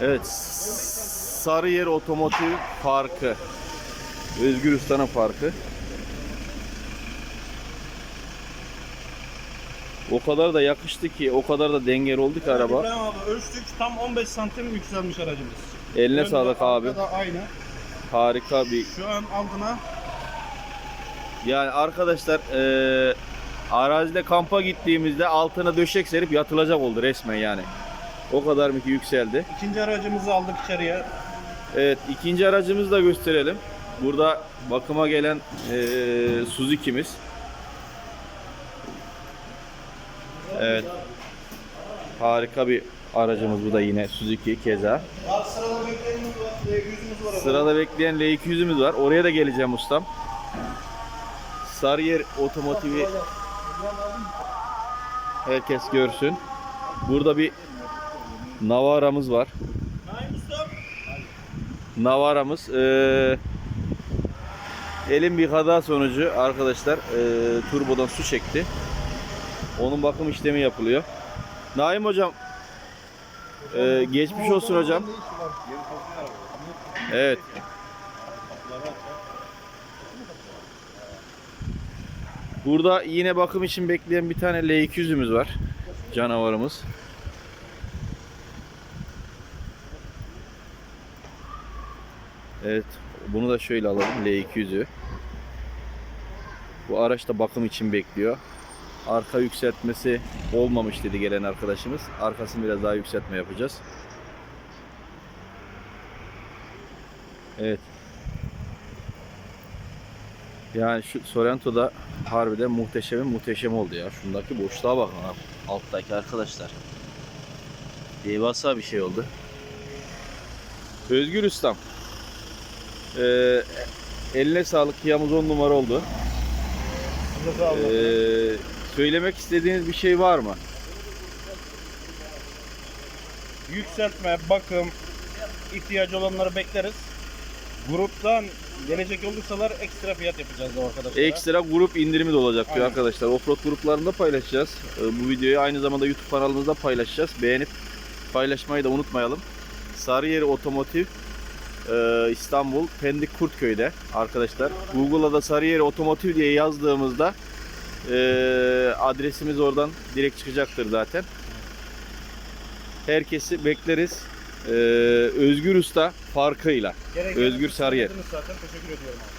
Evet. Sarıyer Otomotiv Parkı. Özgür Usta'nın parkı. O kadar da yakıştı ki, o kadar da dengeli oldu ki araba. İbrahim abi ölçtük tam 15 santim yükselmiş aracımız. Eline Önde, sağlık abi. arkada aynı. Harika bir Şu an altına Yani arkadaşlar eee arazide kampa gittiğimizde altına döşek serip yatılacak oldu resmen yani. O kadar mı ki yükseldi. ikinci aracımızı aldık içeriye. Evet ikinci aracımızı da gösterelim. Burada bakıma gelen eee Suzuki'miz. Evet. Harika bir aracımız bu da yine Suzuki keza. Abi sırada bekleyenimiz var. e, Yüzümüz var. Sırada bekleyen L200'ümüz var. Oraya da geleceğim ustam. Sarıyer Otomotiv'i herkes görsün. Burada bir Navara'mız var. Navara'mız eee elin bir kaza sonucu arkadaşlar eee, turbodan su çekti. Onun bakım işlemi yapılıyor. Naim hocam eee, geçmiş olsun hocam. Evet. Burada yine bakım için bekleyen bir tane L200'ümüz var. Canavarımız. Evet. Bunu da şöyle alalım. L200'ü. Bu araç da bakım için bekliyor. Arka yükseltmesi olmamış dedi gelen arkadaşımız. Arkasını biraz daha yükseltme yapacağız. Evet. Yani şu Sorrento'da harbiden muhteşem muhteşem oldu ya. Şundaki boşluğa bakın abi. Alttaki arkadaşlar. Devasa bir şey oldu. Özgür Ustam. Ee, eline sağlık. Kıyamız 10 numara oldu. Ee, söylemek istediğiniz bir şey var mı? Yükseltme, bakım, ihtiyacı olanları bekleriz. Gruptan gelecek olursalar ekstra fiyat yapacağız o arkadaşlara. Ekstra grup indirimi de olacak diyor Aynen. arkadaşlar. Offroad gruplarında paylaşacağız. Ee, Bu videoyu aynı zamanda YouTube kanalımızda paylaşacağız. Beğenip paylaşmayı da unutmayalım. Sarıyer Otomotiv e, İstanbul Pendik Kurtköy'de arkadaşlar. Google'a da Sarıyer Otomotiv diye yazdığımızda e, adresimiz oradan direkt çıkacaktır zaten. Herkesi bekleriz. Ee, Özgür Usta farkıyla. Gereken Özgür Sarıyer. Zaten teşekkür ediyorum abi.